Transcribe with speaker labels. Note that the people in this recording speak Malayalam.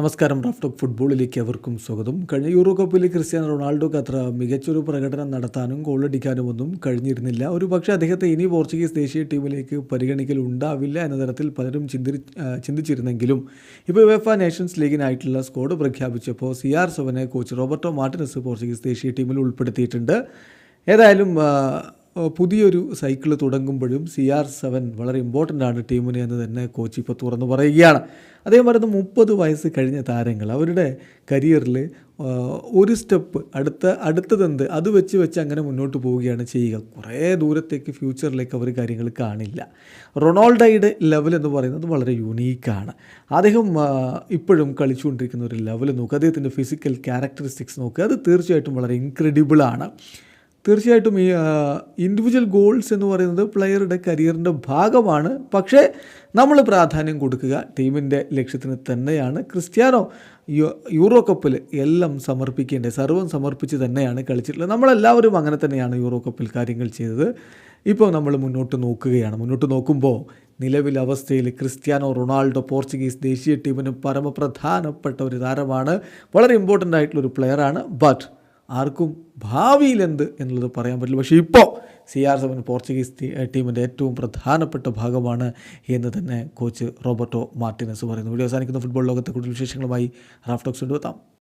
Speaker 1: നമസ്കാരം റാഫ്റ്റോക്ക് ഫുട്ബോളിലേക്ക് അവർക്കും സ്വാഗതം. കഴിഞ്ഞ യൂറോ കപ്പിൽ ക്രിസ്ത്യാനോ റൊണാൾഡോക്ക് അത്ര മികച്ചൊരു പ്രകടനം നടത്താനും ഗോളടിക്കാനും ഒന്നും കഴിഞ്ഞിരുന്നില്ല. ഒരു പക്ഷേ അദ്ദേഹത്തെ ഇനി പോർച്ചുഗീസ് ദേശീയ ടീമിലേക്ക് പരിഗണിക്കൽ ഉണ്ടാവില്ല എന്ന തരത്തിൽ പലരും ചിന്തി ചിന്തിച്ചിരുന്നെങ്കിലും ഇപ്പോൾ വെഫ നേഷൻസ് ലീഗിനായിട്ടുള്ള സ്ക്വാഡ് പ്രഖ്യാപിച്ചപ്പോൾ സി ആർ സെവനെ കോച്ച് റോബർട്ടോ മാർട്ടിനസ് പോർച്ചുഗീസ് ദേശീയ ടീമിൽ ഉൾപ്പെടുത്തിയിട്ടുണ്ട്. ഏതായാലും പുതിയൊരു സൈക്കിൾ തുടങ്ങുമ്പോഴും സി ആർ സെവൻ വളരെ ഇമ്പോർട്ടന്റ് ആണ് ടീമിന് എന്ന് തന്നെ കോച്ച് ഇപ്പോൾ തുറന്നു പറയുകയാണ്. പറയുന്നത് മുപ്പത് വയസ്സ് കഴിഞ്ഞ താരങ്ങൾ അവരുടെ കരിയറിൽ ഒരു സ്റ്റെപ്പ് അടുത്ത അടുത്തതെന്ത് അത് വെച്ച് വെച്ച് അങ്ങനെ മുന്നോട്ട് പോവുകയാണ് ചെയ്യുക. കുറേ ദൂരത്തേക്ക് ഫ്യൂച്ചറിലേക്ക് അവർ കാര്യങ്ങൾ കാണില്ല. റൊണാൾഡോയുടെ ലെവൽ എന്ന് പറയുന്നത് വളരെ യുണീക്കാണ് അദ്ദേഹം ഇപ്പോഴും കളിച്ചുകൊണ്ടിരിക്കുന്ന ഒരു ലെവൽ നോക്കുക. അദ്ദേഹത്തിന്റെ ഫിസിക്കൽ ക്യാരക്ടറിസ്റ്റിക്സ് നോക്കുക. അത് തീർച്ചയായിട്ടും വളരെ ഇൻക്രെഡിബിളാണ് തീർച്ചയായിട്ടും ഈ ഇൻഡിവിജ്വൽ ഗോൾസ് എന്ന് പറയുന്നത് പ്ലെയറുടെ കരിയറിന്റെ ഭാഗമാണ്. പക്ഷേ നമ്മൾ പ്രാധാന്യം കൊടുക്കുക ടീമിന്റെ ലക്ഷ്യത്തിന് തന്നെയാണ്. ക്രിസ്ത്യാനോ യൂറോ കപ്പിൽ എല്ലാം സമർപ്പിക്കേണ്ടത് സർവം സമർപ്പിച്ച് തന്നെയാണ് കളിച്ചിട്ടുള്ളത്. നമ്മളെല്ലാവരും അങ്ങനെ തന്നെയാണ് യൂറോ കപ്പിൽ കാര്യങ്ങൾ ചെയ്തത്. ഇപ്പോൾ നമ്മൾ മുന്നോട്ട് നോക്കുകയാണ്. മുന്നോട്ട് നോക്കുമ്പോൾ നിലവിലെ അവസ്ഥയിൽ ക്രിസ്ത്യാനോ റൊണാൾഡോ പോർച്ചുഗീസ് ദേശീയ ടീമിന് പരമപ്രധാനപ്പെട്ട ഒരു താരമാണ്. വളരെ ഇമ്പോർട്ടന്റ് ആയിട്ടുള്ള ഒരു പ്ലെയറാണ് ബട്ട് ആർക്കും ഭാവിയിൽ എന്ത് എന്നുള്ളത് പറയാൻ പറ്റില്ല. പക്ഷേ ഇപ്പോൾ സി ആർ സെവൻ പോർച്ചുഗീസ് ടീമിന്റെ ഏറ്റവും പ്രധാനപ്പെട്ട ഭാഗമാണ് എന്ന് തന്നെ കോച്ച് റോബർട്ടോ മാർട്ടിനസ് പറയുന്നു. വീഡിയോ അവസാനിക്കുന്ന ഫുട്ബോൾ ലോകത്തെ കൂടുതൽ വിശേഷങ്ങളുമായി റാഫ്റ്റോക്സ് കൊണ്ടുവെത്താം.